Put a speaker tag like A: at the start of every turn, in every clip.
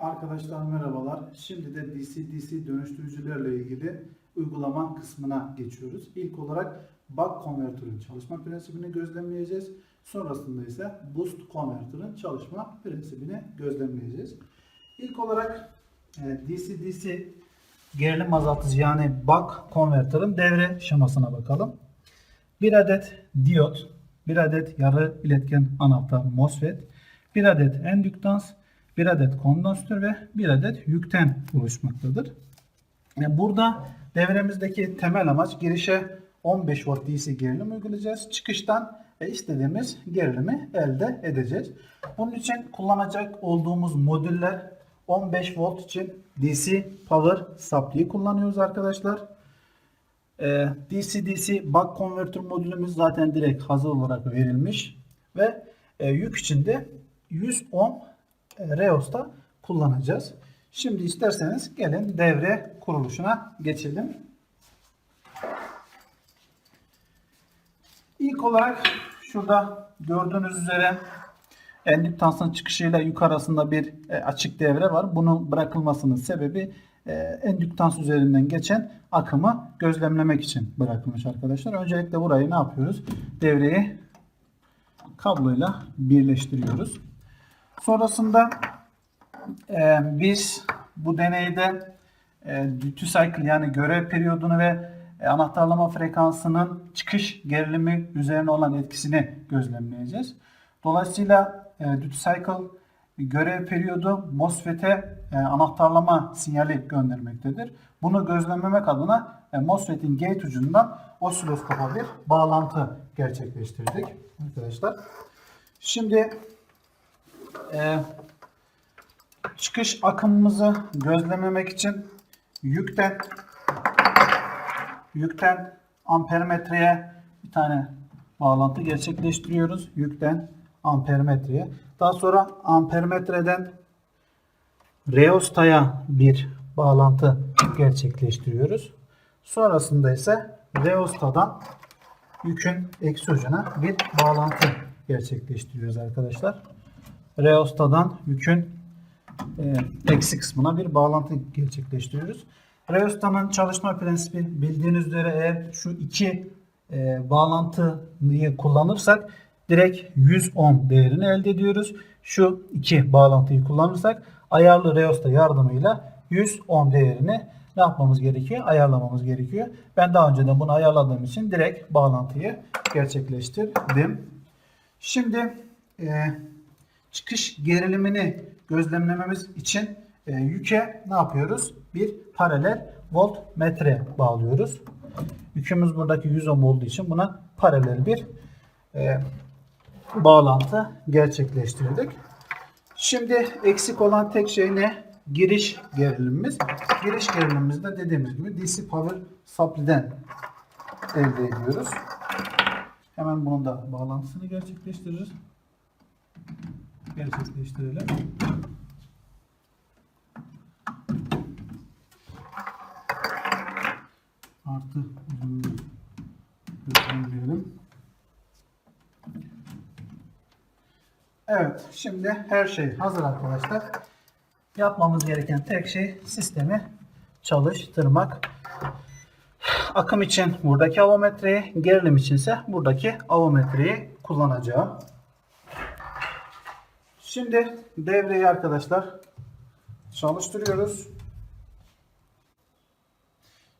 A: Arkadaşlar merhabalar. Şimdi de DC-DC dönüştürücülerle ilgili uygulama kısmına geçiyoruz. İlk olarak buck converter'ın çalışma prensibini gözlemleyeceğiz. Sonrasında ise boost converter'ın çalışma prensibini gözlemleyeceğiz. İlk olarak e, DC-DC gerilim azaltıcı yani buck converter'ın devre şemasına bakalım. Bir adet diyot, bir adet yarı iletken anahtar MOSFET, bir adet endüktans, bir adet kondansatör ve bir adet yükten oluşmaktadır. Yani burada devremizdeki temel amaç girişe 15 volt DC gerilim uygulayacağız. Çıkıştan e, istediğimiz gerilimi elde edeceğiz. Bunun için kullanacak olduğumuz modüller 15 volt için DC power supply'yi kullanıyoruz arkadaşlar. Ee, DC-DC buck converter modülümüz zaten direkt hazır olarak verilmiş ve e, yük içinde 100 ohm e, Reos'ta kullanacağız. Şimdi isterseniz gelin devre kuruluşuna geçelim. İlk olarak şurada gördüğünüz üzere endüktansın çıkışıyla yük arasında bir e, açık devre var. Bunun bırakılmasının sebebi e, endüktans üzerinden geçen akımı gözlemlemek için bırakılmış arkadaşlar. Öncelikle burayı ne yapıyoruz? Devreyi kabloyla birleştiriyoruz. Sonrasında e, biz bu deneyde e, duty cycle yani görev periyodunu ve e, anahtarlama frekansının çıkış gerilimi üzerine olan etkisini gözlemleyeceğiz. Dolayısıyla e, duty cycle görev periyodu MOSFET'e e, anahtarlama sinyali göndermektedir. Bunu gözlemlemek adına e, MOSFET'in gate ucundan osiloskopa bir bağlantı gerçekleştirdik arkadaşlar. Şimdi e, çıkış akımımızı gözlemlemek için yükten yükten ampermetreye bir tane bağlantı gerçekleştiriyoruz. Yükten ampermetreye. Daha sonra ampermetreden reostaya bir bağlantı gerçekleştiriyoruz. Sonrasında ise reostadan yükün eksi ucuna bir bağlantı gerçekleştiriyoruz arkadaşlar. Reostadan yükün e, eksi kısmına bir bağlantı gerçekleştiriyoruz. Reosta'nın çalışma prensibi bildiğiniz üzere eğer şu iki e, bağlantıyı kullanırsak direkt 100 ohm değerini elde ediyoruz. Şu iki bağlantıyı kullanırsak ayarlı reosta yardımıyla 100 ohm değerini ne yapmamız gerekiyor? Ayarlamamız gerekiyor. Ben daha önceden bunu ayarladığım için direkt bağlantıyı gerçekleştirdim. Şimdi e, çıkış gerilimini gözlemlememiz için e, yüke ne yapıyoruz? Bir paralel voltmetre bağlıyoruz. Yükümüz buradaki 100 ohm olduğu için buna paralel bir e, bağlantı gerçekleştirdik. Şimdi eksik olan tek şey ne? Giriş gerilimimiz. Giriş gerilimimiz de dediğimiz gibi DC Power Supply'den elde ediyoruz. Hemen bunun da bağlantısını gerçekleştiririz. Gerçekleştirelim. Artı uzunluğu gözlemleyelim. Evet, şimdi her şey hazır arkadaşlar. Yapmamız gereken tek şey sistemi çalıştırmak. Akım için buradaki avometreyi, gerilim için ise buradaki avometreyi kullanacağım. Şimdi devreyi arkadaşlar çalıştırıyoruz.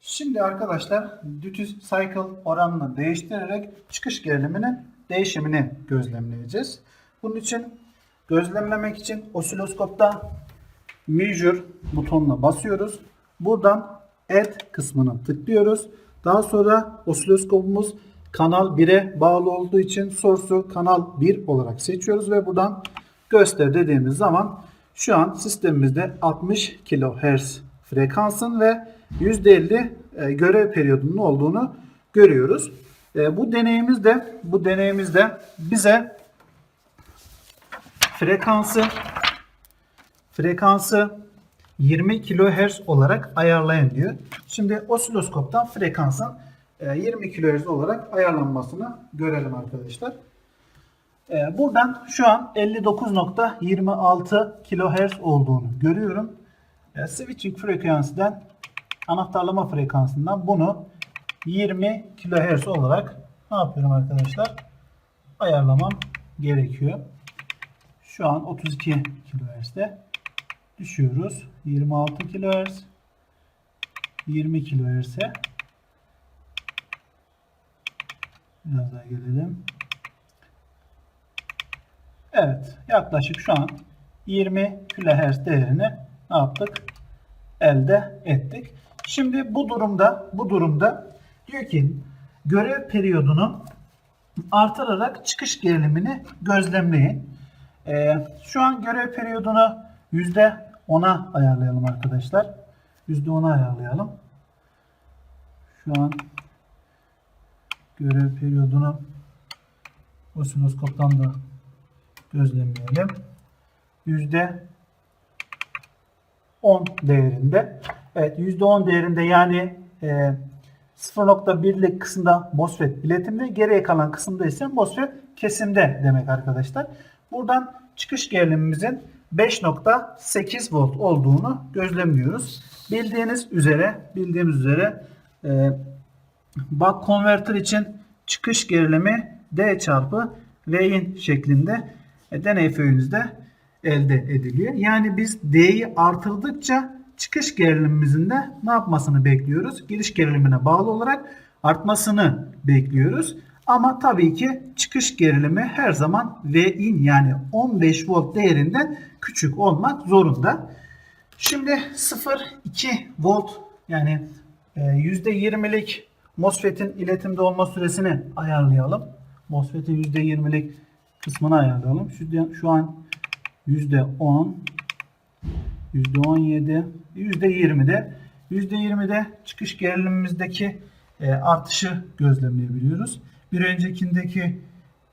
A: Şimdi arkadaşlar duty cycle oranını değiştirerek çıkış geriliminin değişimini gözlemleyeceğiz. Bunun için gözlemlemek için osiloskopta measure butonuna basıyoruz. Buradan add kısmını tıklıyoruz. Daha sonra osiloskopumuz kanal 1'e bağlı olduğu için source'u kanal 1 olarak seçiyoruz ve buradan göster dediğimiz zaman şu an sistemimizde 60 kHz frekansın ve %50 e, görev periyodunun olduğunu görüyoruz. E, bu deneyimizde bu deneyimizde bize frekansı frekansı 20 kHz olarak ayarlayın diyor. Şimdi osiloskoptan frekansın e, 20 kHz olarak ayarlanmasını görelim arkadaşlar. Ee, buradan şu an 59.26 kHz olduğunu görüyorum. Ee, switching frekansından anahtarlama frekansından bunu 20 kHz olarak ne yapıyorum arkadaşlar? Ayarlamam gerekiyor. Şu an 32 kHz'de düşüyoruz. 26 kHz 20 kHz'e biraz daha gelelim. Evet, yaklaşık şu an 20 kHz değerini ne yaptık? Elde ettik. Şimdi bu durumda bu durumda diyor ki görev periyodunu artırarak çıkış gerilimini gözlemleyin. Ee, şu an görev periyodunu %10'a ayarlayalım arkadaşlar. %10'a ayarlayalım. Şu an görev periyodunu osiloskoptan da gözlemleyelim. Yüzde 10 değerinde. Evet %10 değerinde yani e, 0.1'lik kısımda MOSFET iletimde, geriye kalan kısımda ise MOSFET kesimde demek arkadaşlar. Buradan çıkış gerilimimizin 5.8 volt olduğunu gözlemliyoruz. Bildiğiniz üzere, bildiğimiz üzere e, buck converter için çıkış gerilimi D çarpı V'in şeklinde deney föyünüzde elde ediliyor. Yani biz D'yi artırdıkça çıkış gerilimimizin de ne yapmasını bekliyoruz? Giriş gerilimine bağlı olarak artmasını bekliyoruz. Ama tabii ki çıkış gerilimi her zaman Vin yani 15 volt değerinden küçük olmak zorunda. Şimdi 0,2 volt yani e, %20'lik MOSFET'in iletimde olma süresini ayarlayalım. MOSFET'in %20'lik kısmını ayarlayalım. Şu, şu an %10 %17 %20'de %20'de çıkış gerilimimizdeki e, artışı gözlemleyebiliyoruz. Bir öncekindeki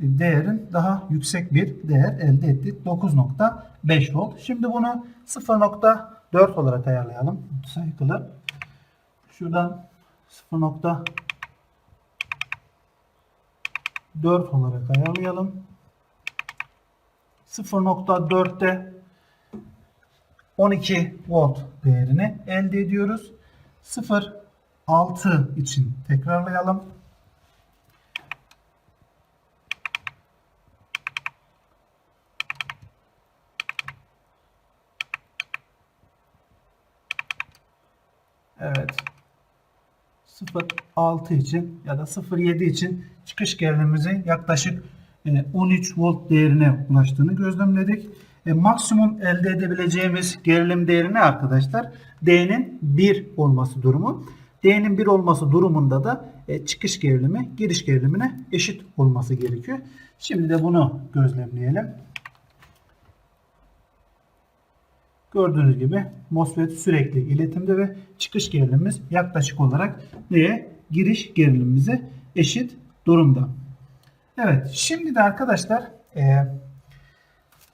A: değerin daha yüksek bir değer elde ettik. 9.5 volt. Şimdi bunu 0.4 olarak ayarlayalım. Cycle'ı. Şuradan 0.4 olarak ayarlayalım. 0.4'te 12 volt değerini elde ediyoruz. 0.6 için tekrarlayalım. Evet. 0.6 için ya da 0.7 için çıkış gerilimimizin yaklaşık 13 volt değerine ulaştığını gözlemledik. E, maksimum elde edebileceğimiz gerilim değeri ne arkadaşlar? D'nin 1 olması durumu. D'nin 1 olması durumunda da e, çıkış gerilimi giriş gerilimine eşit olması gerekiyor. Şimdi de bunu gözlemleyelim. Gördüğünüz gibi MOSFET sürekli iletimde ve çıkış gerilimimiz yaklaşık olarak neye? Giriş gerilimimize eşit durumda. Evet şimdi de arkadaşlar e,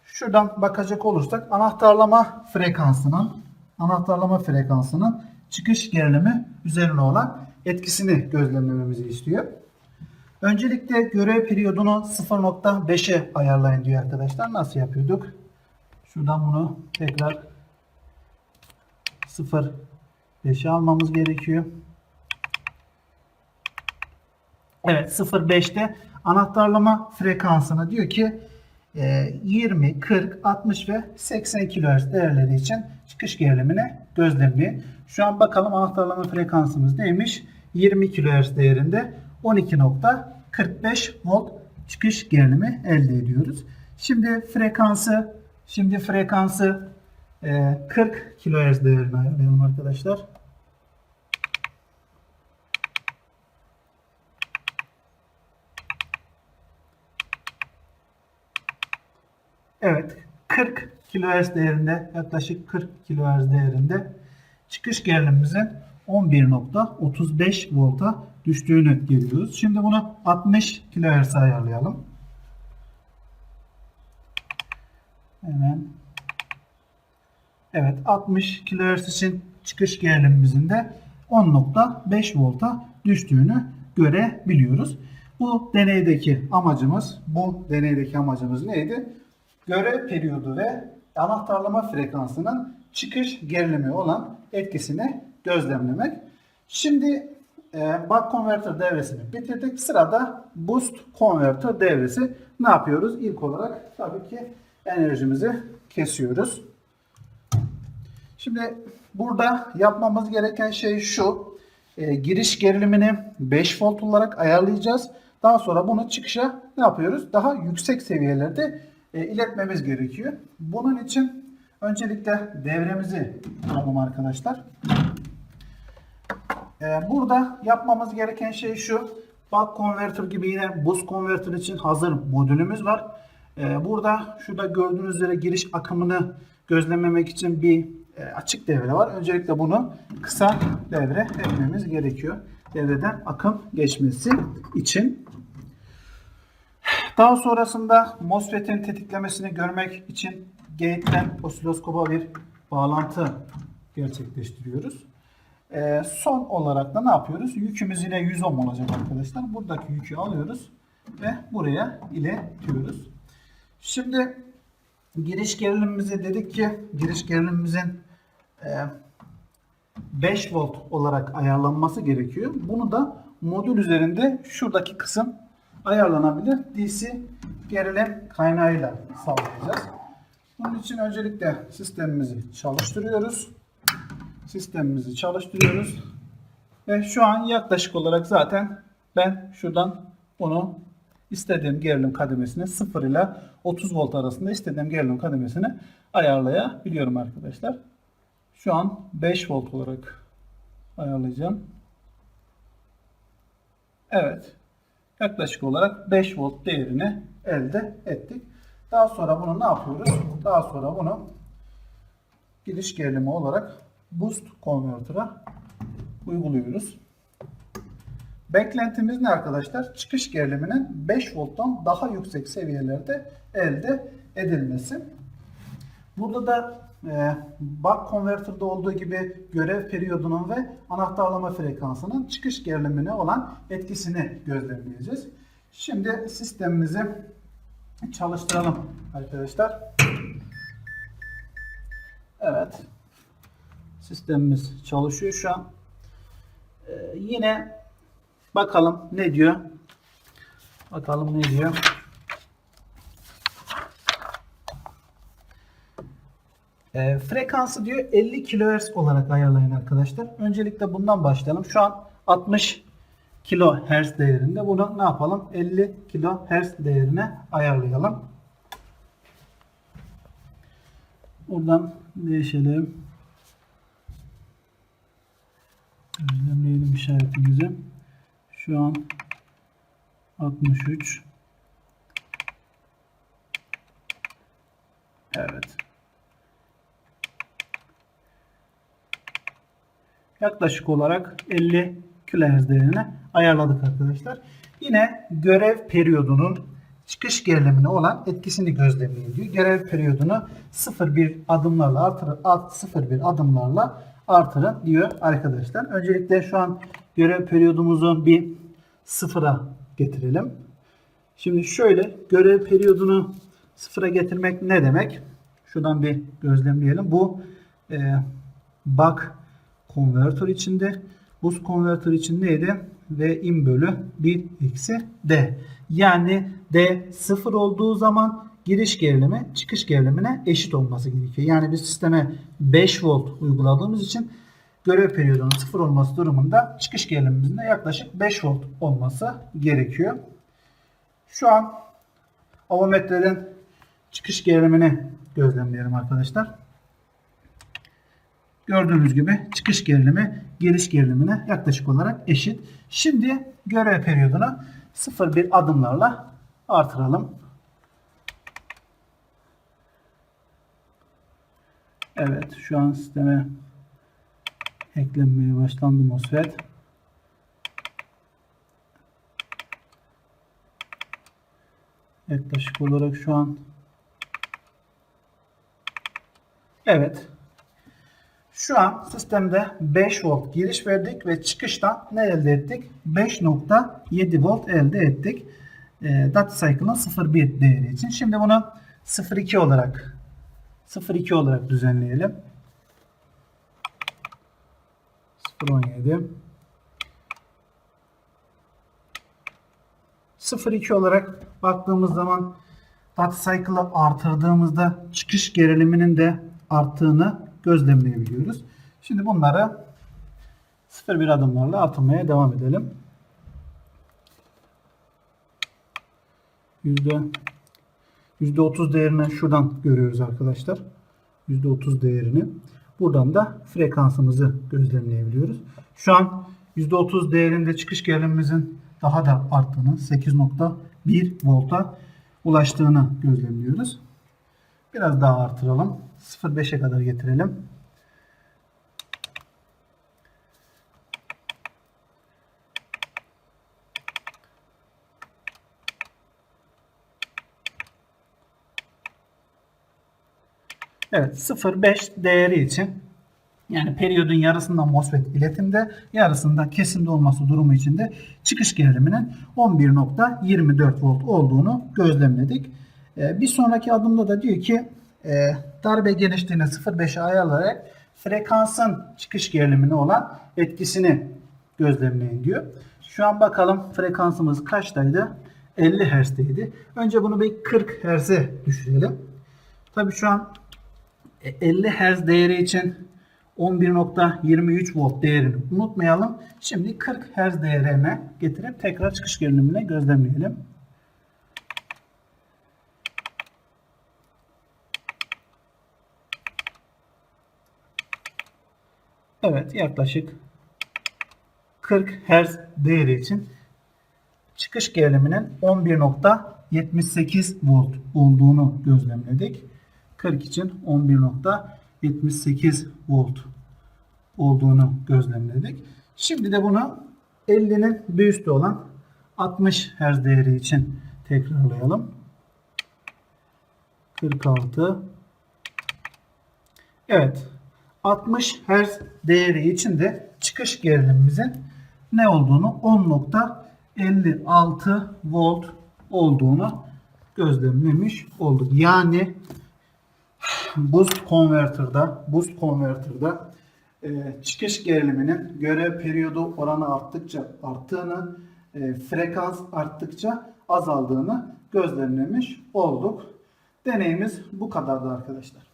A: şuradan bakacak olursak anahtarlama frekansının anahtarlama frekansının çıkış gerilimi üzerine olan etkisini gözlemlememizi istiyor. Öncelikle görev periyodunu 0.5'e ayarlayın diyor arkadaşlar. Nasıl yapıyorduk? Şuradan bunu tekrar 0.5'e almamız gerekiyor. Evet 0.5'te anahtarlama frekansını diyor ki 20, 40, 60 ve 80 kHz değerleri için çıkış gerilimini gözlemleyin. Şu an bakalım anahtarlama frekansımız neymiş? 20 kHz değerinde 12.45 volt çıkış gerilimi elde ediyoruz. Şimdi frekansı şimdi frekansı 40 kHz değerini ayarlayalım arkadaşlar. Evet 40 kHz değerinde yaklaşık 40 kHz değerinde çıkış gerilimimizin 11.35 volta düştüğünü görüyoruz. Şimdi bunu 60 kHz ayarlayalım. Hemen Evet 60 kHz için çıkış gerilimimizin de 10.5 volta düştüğünü görebiliyoruz. Bu deneydeki amacımız, bu deneydeki amacımız neydi? Görev periyodu ve anahtarlama frekansının çıkış gerilimi olan etkisini gözlemlemek. Şimdi e, buck converter devresini bitirdik. Sırada boost converter devresi. Ne yapıyoruz? İlk olarak tabii ki enerjimizi kesiyoruz. Şimdi burada yapmamız gereken şey şu. E, giriş gerilimini 5 volt olarak ayarlayacağız. Daha sonra bunu çıkışa ne yapıyoruz? Daha yüksek seviyelerde e, iletmemiz gerekiyor. Bunun için öncelikle devremizi alalım arkadaşlar. E, burada yapmamız gereken şey şu. Buck converter gibi yine boost converter için hazır modülümüz var. E, burada şurada gördüğünüz üzere giriş akımını gözlememek için bir e, açık devre var. Öncelikle bunu kısa devre etmemiz gerekiyor. Devreden akım geçmesi için. Daha sonrasında MOSFET'in tetiklemesini görmek için gate'den osiloskopa bir bağlantı gerçekleştiriyoruz. Ee, son olarak da ne yapıyoruz? Yükümüz yine 100 ohm olacak arkadaşlar. Buradaki yükü alıyoruz ve buraya iletiyoruz. Şimdi giriş gerilimimizi dedik ki giriş gerilimimizin e, 5 volt olarak ayarlanması gerekiyor. Bunu da modül üzerinde şuradaki kısım ayarlanabilir. DC gerilim kaynağıyla sağlayacağız. Bunun için öncelikle sistemimizi çalıştırıyoruz. Sistemimizi çalıştırıyoruz. Ve şu an yaklaşık olarak zaten ben şuradan bunu istediğim gerilim kademesini 0 ile 30 volt arasında istediğim gerilim kademesini ayarlayabiliyorum arkadaşlar. Şu an 5 volt olarak ayarlayacağım. Evet. Yaklaşık olarak 5 volt değerini elde ettik. Daha sonra bunu ne yapıyoruz? Daha sonra bunu giriş gerilimi olarak boost konverter'a uyguluyoruz. Beklentimiz ne arkadaşlar? Çıkış geriliminin 5 volttan daha yüksek seviyelerde elde edilmesi. Burada da e, buck converter'da olduğu gibi görev periyodunun ve anahtarlama frekansının çıkış gerilimine olan etkisini gözlemleyeceğiz. Şimdi sistemimizi çalıştıralım arkadaşlar. Evet. Sistemimiz çalışıyor şu an. Ee, yine bakalım ne diyor. Bakalım ne diyor. E, frekansı diyor 50 kHz olarak ayarlayın arkadaşlar. Öncelikle bundan başlayalım. Şu an 60 kHz değerinde. Bunu ne yapalım? 50 kHz değerine ayarlayalım. Buradan değişelim. Gözlemleyelim işaretimizi. Şu an 63 Evet. Yaklaşık olarak 50 kHz değerine ayarladık arkadaşlar. Yine görev periyodunun çıkış gerilimine olan etkisini gözlemleyin diyor. Görev periyodunu 0,1 adımlarla artırın, 0,1 adımlarla artırın diyor arkadaşlar. Öncelikle şu an görev periyodumuzu bir sıfıra getirelim. Şimdi şöyle görev periyodunu sıfıra getirmek ne demek? Şuradan bir gözlemleyelim. Bu e, bak konvertör içinde. Boost konvertör için neydi? V in bölü 1 eksi D. Yani D sıfır olduğu zaman giriş gerilimi çıkış gerilimine eşit olması gerekiyor. Yani biz sisteme 5 volt uyguladığımız için görev periyodunun sıfır olması durumunda çıkış gerilimimizin de yaklaşık 5 volt olması gerekiyor. Şu an avometreden çıkış gerilimini gözlemleyelim arkadaşlar. Gördüğünüz gibi çıkış gerilimi giriş gerilimine yaklaşık olarak eşit. Şimdi görev periyodunu 0,1 adımlarla artıralım. Evet şu an sisteme eklenmeye başlandı MOSFET. Yaklaşık olarak şu an Evet Şu an sistemde 5 volt giriş verdik ve çıkıştan ne elde ettik? 5.7 volt elde ettik. E, data cycle'ın 0.1 değeri için. Şimdi bunu 0.2 olarak 0.2 olarak düzenleyelim. 0.17 0.2 olarak baktığımız zaman data cycle'ı artırdığımızda çıkış geriliminin de arttığını gözlemleyebiliyoruz. Şimdi bunları 0.1 adımlarla artırmaya devam edelim. Yüzde 30 değerini şuradan görüyoruz arkadaşlar. %30 değerini. Buradan da frekansımızı gözlemleyebiliyoruz. Şu an %30 değerinde çıkış gerilimimizin daha da arttığını 8.1 volta ulaştığını gözlemliyoruz. Biraz daha artıralım. 0.5'e kadar getirelim. Evet 0.5 değeri için yani periyodun yarısında MOSFET iletimde yarısında kesimde olması durumu için de çıkış geriliminin 11.24 volt olduğunu gözlemledik. Ee, bir sonraki adımda da diyor ki e, darbe genişliğini 0.5'e ayarlayarak frekansın çıkış gerilimine olan etkisini gözlemleyin diyor. Şu an bakalım frekansımız kaçtaydı? 50 Hz'teydi. Önce bunu bir 40 Hz'e düşürelim. Tabii şu an 50 Hz değeri için 11.23 volt değerini unutmayalım. Şimdi 40 Hz değerine getirip tekrar çıkış gerilimine gözlemleyelim. Evet yaklaşık 40 Hz değeri için çıkış geriliminin 11.78 volt olduğunu gözlemledik. 40 için 11.78 volt olduğunu gözlemledik. Şimdi de bunu 50'nin bir üstü olan 60 Hz değeri için tekrarlayalım. 46 Evet. 60 Hz değeri için de çıkış gerilimimizin ne olduğunu 10.56 volt olduğunu gözlemlemiş olduk. Yani boost converter'da boost converter'da e, çıkış geriliminin görev periyodu oranı arttıkça arttığını, e, frekans arttıkça azaldığını gözlemlemiş olduk. Deneyimiz bu kadardı arkadaşlar.